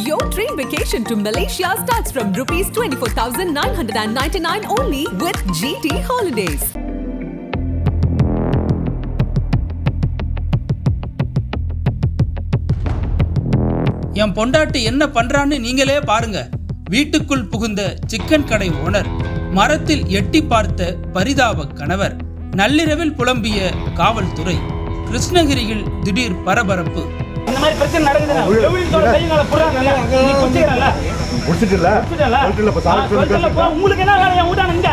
Your dream vacation to Malaysia starts from rupees 24,999 only with GT Holidays. என் பொண்டாட்டி என்ன பண்றான்னு நீங்களே பாருங்க வீட்டுக்குள் புகுந்த சிக்கன் கடை ஓனர் மரத்தில் எட்டி பார்த்த பரிதாப கணவர் நள்ளிரவில் புலம்பிய காவல்துறை கிருஷ்ணகிரியில் திடீர் பரபரப்பு இந்த மாதிரி பிரச்சனை நடக்குதுன்னா எவ்வளவு கை கால போடுறாங்கல்ல நீ குடிச்சிக்கிறல்ல? முடிச்சிட்டுல குடிச்சிட்டல? சொல்லிட்டுல இப்ப சாரி சொல்லி போ. உங்களுக்கு என்ன வேலை? என் வீட்டான இங்க.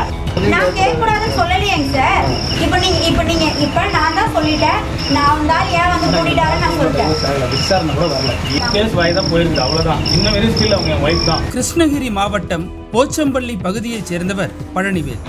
நான் கேட்கக்கூடாதுன்னு சொல்லலையேங்க சார். இப்போ நீங்க இப்போ நீங்க இப்போ நான் தான் சொல்லிட்டேன். நான் வந்தால் ஏன் வந்து கூட்டிட்டாருன்னு நான் சொல்லிட்டேன். விசாரணை கூட வரல கேஸ் வாய் தான் போயிருக்கு அவ்வளவுதான். இன்னும் வெறும் ஸ்டில் அவங்க என் ஒய்ஃப் தான். கிருஷ்ணகிரி மாவட்டம் போச்சம்பள்ளி பகுதியைச் சேர்ந்தவர் பழனிவேல்.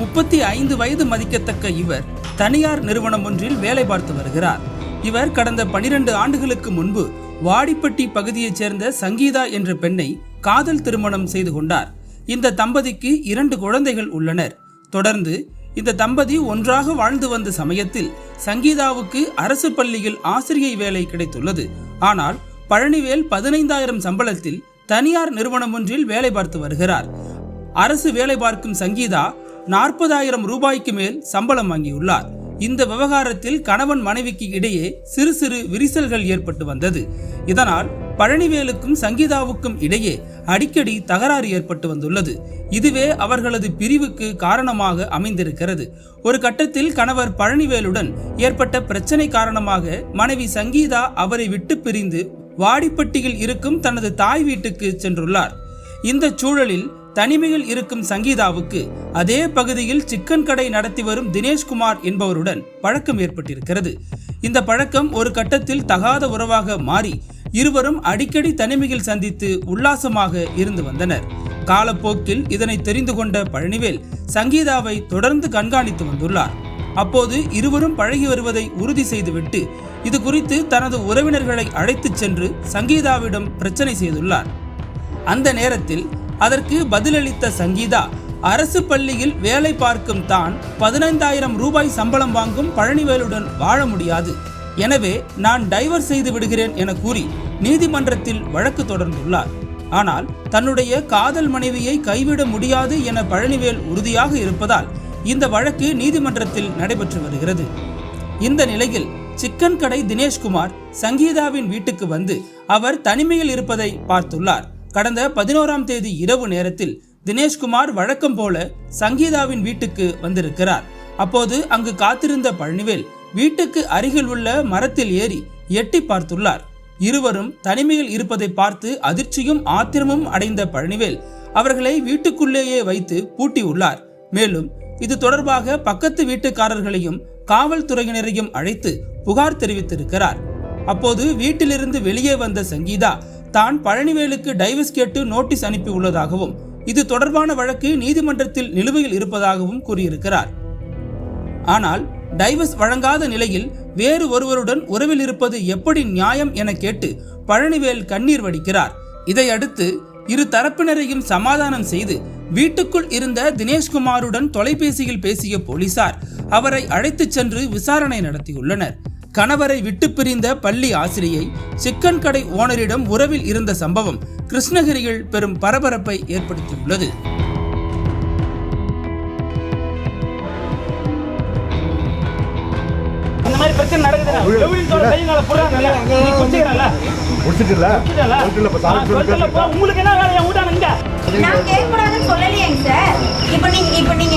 முப்பத்தி ஐந்து வயது மதிக்கத்தக்க இவர் தனியார் நிறுவனம் ஒன்றில் வேலை பார்த்து வருகிறார். இவர் கடந்த பனிரெண்டு ஆண்டுகளுக்கு முன்பு வாடிப்பட்டி பகுதியைச் சேர்ந்த சங்கீதா என்ற பெண்ணை காதல் திருமணம் செய்து கொண்டார். இந்த தம்பதிக்கு இரண்டு குழந்தைகள் உள்ளனர். தொடர்ந்து இந்த தம்பதி ஒன்றாக வாழ்ந்து வந்த சமயத்தில் சங்கீதாவுக்கு அரசு பள்ளியில் ஆசிரியை வேலை கிடைத்துள்ளது. ஆனால் பழனிவேல் பதினைந்தாயிரம் சம்பளத்தில் தனியார் நிறுவனம் ஒன்றில் வேலை பார்த்து வருகிறார். அரசு வேலை பார்க்கும் சங்கீதா நாற்பதாயிரம் ரூபாய்க்கு மேல் சம்பளம் வாங்கியுள்ளார். இந்த விவகாரத்தில் கணவன் மனைவிக்கு இடையே சிறு சிறு விரிசல்கள் ஏற்பட்டு வந்தது. இதனால் பழனிவேலுக்கும் சங்கீதாவுக்கும் இடையே அடிக்கடி தகராறு ஏற்பட்டு வந்துள்ளது. இதுவே அவர்களது பிரிவுக்கு காரணமாக அமைந்திருக்கிறது. ஒரு கட்டத்தில் கணவர் பழனிவேலுடன் ஏற்பட்ட பிரச்சனை காரணமாக மனைவி சங்கீதா அவரை விட்டு பிரிந்து வாடிப்பட்டியில் இருக்கும் தனது தாய் வீட்டுக்கு சென்றுள்ளார். இந்த சூழலில் தனிமையில் இருக்கும் சங்கீதாவுக்கு அதே பகுதியில் சிக்கன் கடை நடத்தி வரும் தினேஷ்குமார் என்பவருடன் பழக்கம் ஏற்பட்டிருக்கிறது. இந்த பழக்கம் ஒரு கட்டத்தில் தகாத உறவாக மாறி இருவரும் அடிக்கடி தனிமையில் சந்தித்து உல்லாசமாக இருந்து வந்தனர். காலப்போக்கில் இதனை தெரிந்து கொண்ட பழனிவேல் சங்கீதாவை தொடர்ந்து கண்காணித்து வந்துள்ளார். அப்போது இருவரும் பழகி வருவதை உறுதி செய்துவிட்டு இது குறித்து தனது உறவினர்களை அழைத்துச் சென்று சங்கீதாவிடம் பிரச்சனை செய்துள்ளார். அந்த நேரத்தில் அதற்கு பதிலளித்த சங்கீதா அரசு பள்ளியில் வேலை பார்க்கும் தான் பதினைந்தாயிரம் ரூபாய் சம்பளம் வாங்கும் பழனிவேலுடன் வாழ முடியாது. எனவே நான் டைவர்ஸ் செய்து விடுகிறேன் என கூறி நீதிமன்றத்தில் வழக்கு தொடர்ந்துள்ளார். ஆனால் தன்னுடைய காதல் மனைவியை கைவிட முடியாது என பழனிவேல் உறுதியாக இருப்பதால் இந்த வழக்கு நீதிமன்றத்தில் நடைபெற்று வருகிறது. இந்த நிலையில் சிக்கன் கடை தினேஷ்குமார் சங்கீதாவின் வீட்டுக்கு வந்து அவர் தனிமையில் இருப்பதை பார்த்துள்ளார். கடந்த பதினோராம் தேதி இரவு நேரத்தில் தினேஷ்குமார் வழக்கம் போல சங்கீதாவின் வீட்டுக்கு வந்திருக்கிறார். அப்போது அங்கு காத்திருந்த பழனிவேல் வீட்டுக்கு அருகில் உள்ள மரத்தில் ஏறி எட்டி பார்த்துள்ளார். இருவரும் தனிமையில் இருப்பதை பார்த்து அதிர்ச்சியும் ஆத்திரமும் அடைந்த பழனிவேல் அவர்களை வீட்டுக்குள்ளேயே வைத்து பூட்டியுள்ளார். மேலும் இது தொடர்பாக பக்கத்து வீட்டுக்காரர்களையும் காவல்துறையினரையும் அழைத்து புகார் தெரிவித்திருக்கிறார். அப்போது வீட்டிலிருந்து வெளியே வந்த சங்கீதா தான் பழனிவேலுக்கு டைவர்ஸ் கேட்டு நோட்டீஸ் அனுப்பி உள்ளதாகவும் இது தொடர்பான வழக்கு நீதிமன்றத்தில் நிலுவையில் இருப்பதாகவும் கூறியிருக்கிறார். ஆனால் டைவர்ஸ் வழங்காத நிலையில் வேறு ஒருவருடன் உறவில் இருப்பது எப்படி நியாயம் என கேட்டு பழனிவேல் கண்ணீர் வடிக்கிறார். இதையடுத்து இரு தரப்பினரையும் சமாதானம் செய்து வீட்டுக்குள் இருந்த தினேஷ்குமாருடன் தொலைபேசியில் பேசிய போலீசார் அவரை அழைத்துச் சென்று விசாரணை நடத்தியுள்ளனர். கணவரை விட்டு பிரிந்த பள்ளி ஆசிரியை சிக்கன் கடை ஓனரிடம் உறவில் இருந்த சம்பவம் கிருஷ்ணகிரியில் பெரும் பரபரப்பை ஏற்படுத்தியுள்ளது. மாதிரி பிரச்சனை உங்களுக்கு என்ன வேலை? என் வீட்டான இங்க. நான் கேட்கக்கூடாதுன்னு சொல்லலையேங்க சார். இப்போ நீங்க இப்போ நீங்க